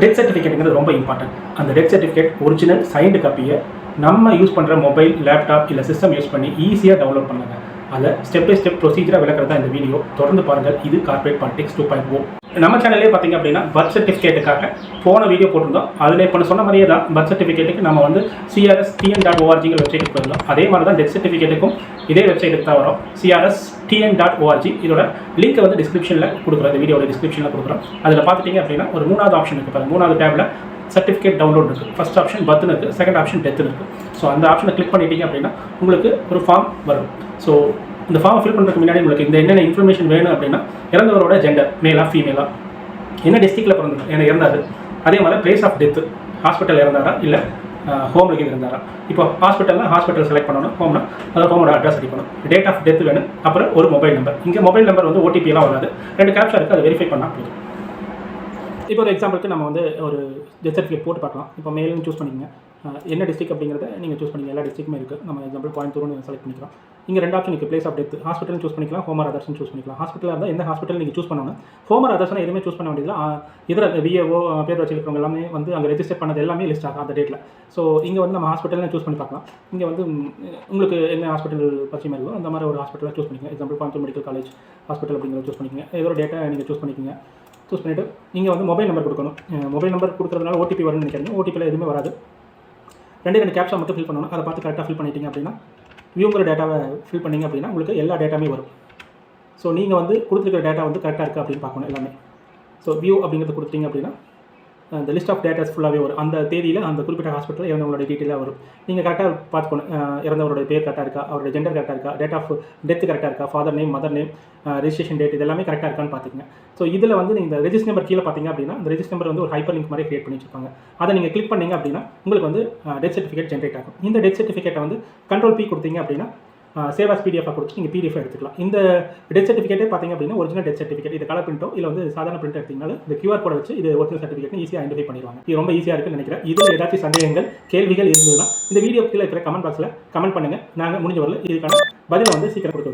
Death சர்டிஃபிகேட்டுங்கிறது ரொம்ப important அந்த death certificate original signed காப்பியை நம்ம யூஸ் பண்ணுற மொபைல் லேப்டாப் இல்லை சிஸ்டம் யூஸ் பண்ணி ஈஸியாக டவுன்லோட் பண்ணுங்க. அதை ஸ்டெப் பை ஸ்டெப் ப்ரொசீஜராக விளக்கிறதா இந்த வீடியோ தொடர்ந்து பாருங்கள். இது corporate politics two point o நம்ம சேனல்லே பார்த்தீங்க அப்படின்னா பர்த் சர்டிஃபிகேட்டுக்காக போன வீடியோ போட்டிருந்தோம். அதில் இப்போ நான் சொன்ன மாதிரியே தான் பர்த் சர்டிஃபிகேட்டுக்கு நம்ம வந்து சிஆர்எஸ் டிஎன் டாட் ஓஆர்ஜிங்கிற வெப்சைட்டுக்கு போயிருந்தோம். அதே மாதிரி தான் டெத் சர்டிஃபிகேட்டுக்கும் இதே வெப்சைட்டுக்கு தான் வரும். சிஆர்எஸ் டிஎன் டாட் ஓஆர்ஜி இதோட லிங்க் வந்து டிஸ்கிரிப்ஷனில் கொடுக்குறோம். இந்த வீடியோட டிஸ்கிரிப்ஷனில் கொடுக்குறோம். அதில் பார்த்துட்டிங்க அப்படின்னா ஒரு மூணாவது ஆப்ஷன் இருக்குது மூணாவது டேபில் சர்டிஃபிகேட் டவுன்லோட் இருக்குது ஃபஸ்ட் ஆப்ஷன் பர்த்னு இருக்குது செகண்ட் ஆப்ஷன் டெத்துன்னு இருக்குது ஸோ அந்த ஆப்ஷனை கிளிக் பண்ணிட்டீங்க அப்படின்னா உங்களுக்கு ஒரு ஃபார்ம் வரும். ஸோ இந்த ஃபார்ம் ஃபில் பண்ணுறதுக்கு முன்னாடி உங்களுக்கு இந்த என்னென்ன இன்ஃபர்மேஷன் வேணும் அப்படின்னா இறந்தவரோட ஜெண்டர் மேலா ஃபீமேலா என்ன டிஸ்ட்ரிக்டில் பிறந்தார் என்ன இறந்தாரு அதே மாதிரி பிளேஸ் ஆஃப் டெத்து ஹாஸ்பிட்டல் இறந்தாரா இல்லை ஹோமில் இருந்தாரா இப்போ ஹாஸ்பிட்டல்னால் ஹாஸ்பிட்டல் செலக்ட் பண்ணணும். ஹோம்னா அதை ஹோமோட அட்ரஸ் அடிக்கணும் டேட் ஆஃப் டெத் வேணும். அப்புறம் ஒரு மொபைல் நம்பர் இங்கே மொபைல் நம்பர் வந்து OTP வராது. ரெண்டு கேப்ஷா இருக்குது அதை வெரிஃபை பண்ணால் போதும். இப்போ ஒரு எக்ஸாம்பிளுக்கு நம்ம வந்து ஒரு டெத் சர்டிஃபிகேட் போட்டு பார்க்கலாம். இப்போ மேலும் சூஸ் பண்ணிக்கங்க. என்ன டிஸ்ட்ரிக் அப்படிங்கிறத நீங்கள் சூஸ் பண்ணிங்க எல்லா டிஸ்ட்ரிக்ட்டுமே இருக்குது நம்ம எக்ஸாம்பிள் கோயம்புத்தூர்னு செலக்ட் பண்ணிக்கலாம். இங்கே ரெண்டு ஆப்ஷன் இருக்குது place of death hospital choose பண்ணிக்கலாம். ஹோமர் அதர்ஸ்னு சூஸ் பண்ணிக்கலாம். ஹாஸ்பிட்டலில் இருந்தால் எந்த ஹாஸ்பிட்டல் நீங்கள் சூஸ் பண்ணணும்? ஹோமர் அதர்ஸ்னால் எதுவுமே சூஸ் பண்ண வேண்டியதில்லை. இதில் இதர விஏஓ பேர் வச்சுருக்கவங்க எல்லாமே வந்து அங்கே ரெஜிஸ்டர் பண்ணது எல்லாமே லிஸ்ட் ஆகும் அந்த டேட்டில் ஸோ இங்கே வந்து நம்ம ஹாஸ்பிட்டலில் சூஸ் பண்ணி பார்க்கலாம். இங்கே வந்து உங்களுக்கு என்ன ஹாஸ்பிட்டல் பரிச்சயமாக மாதிரி அந்த மாதிரி ஒரு ஹாஸ்பிட்டலாக சூஸ் பண்ணிக்கங்க. Example Coimbatore medical college hospital அப்படிங்கிறத சூஸ் பண்ணிக்கங்க. இதோட டேட்டா நீங்கள் சூஸ் பண்ணிக்கங்க. சூஸ் பண்ணிவிட்டு நீங்கள் வந்து மொபைல் நம்பர் கொடுக்கணும். மொபைல் நம்பர் கொடுக்குறதுனால ஓடிபி வரும்னு நினைக்கிறீங்க ஓடிபியில் எதுவுமே வராது. ரெண்டு ரெண்டு கேப்ஷா மட்டும் ஃபில் பண்ணணும். அதை பார்த்து கரெக்டாக ஃபில் பண்ணிட்டீங்க அப்படின்னா வியூங்கிற டேட்டாவை ஃபில் பண்ணீங்க அப்படின்னா உங்களுக்கு எல்லா டேட்டாமே வரும். ஸோ நீங்கள் வந்து கொடுத்துருக்கிற டேட்டா வந்து கரெக்டாக இருக்குது அப்படின்னு பார்க்கணும் எல்லாமே. ஸோ வியூ அப்படிங்கிறது கொடுத்தீங்க அப்படின்னா அந்த லிஸ்ட் ஆஃப் டேட்டாஸ் ஃபுல்லாகவே வரும். அந்த தேதியில் அந்த குறிப்பிட்ட ஹாஸ்பிட்டலில் இறந்தவங்களோட டீட்டெயிலாக வரும். நீங்கள் கரெக்டாக பார்த்துக்கணும் இறந்தவருடைய இறந்தவரோட பேர் கரெக்டாக இருக்கா? அவரோட ஜெண்டர் கரெக்டாக இருக்கா? டேட் ஆஃப் டெத் கரெக்டாக இருக்கா? Father name mother name registration date இது எல்லாமே கரெக்டாக இருக்கான்னு பார்த்துக்கங்க. ஸோ இதில் வந்து நீங்கள் இந்த ரெஜிஸ்டர் நம்பர் கீழே பார்த்தீங்க அப்படின்னா அந்த ரெஜிஸ்டர் நம்பர் வந்து ஒரு ஹைப்பர் லிங்க் மாதிரி கிரியேட் பண்ணி வச்சிருப்பாங்க அதை நீங்கள் கிளிக் பண்ணீங்க அப்படின்னா உங்களுக்கு வந்து டெத் சர்டிஃபிகேட் ஜென்ரேட் ஆகும். இந்த டெத் சர்டிஃபிகேட்டை வந்து கண்ட்ரோல் பி கொடுத்தீங்க அப்படின்னா சேவ் ஆஸ் பிடிஎஃபாக கொடுத்து நீங்கள் பிடிஎஃப் எடுத்துக்கலாம். இந்த டெத் சர்டிஃபிகேட்டே பார்த்தீங்க அப்படின்னா ஒரிஜினல் டெத் சர்டிஃபிகேட் இது கலர் பிரிண்டோ இல்லை வந்து சாதாரண பிரிண்ட் எடுத்தீங்கனாலும் இந்த கியூஆர் கோட வச்சு இது ஒரிஜினல் சர்டிஃபிகேட் ஈஸியாக ஐடென்டிஃபை பண்ணிடுவாங்க. இது ரொம்ப ஈஸியாக இருக்குன்னு நினைக்கிறேன். இதில் ஏதாச்சும் சந்தேகங்கள் கேள்விகள் இருந்ததுன்னா இந்த வீடியோ கீழே இருக்கிற கமெண்ட் பாக்ஸில் கமெண்ட் பண்ணுங்கள் நாங்கள் முடிஞ்ச வரல இதுக்கான பதிலை வந்து சீக்கிரம் கொடுத்து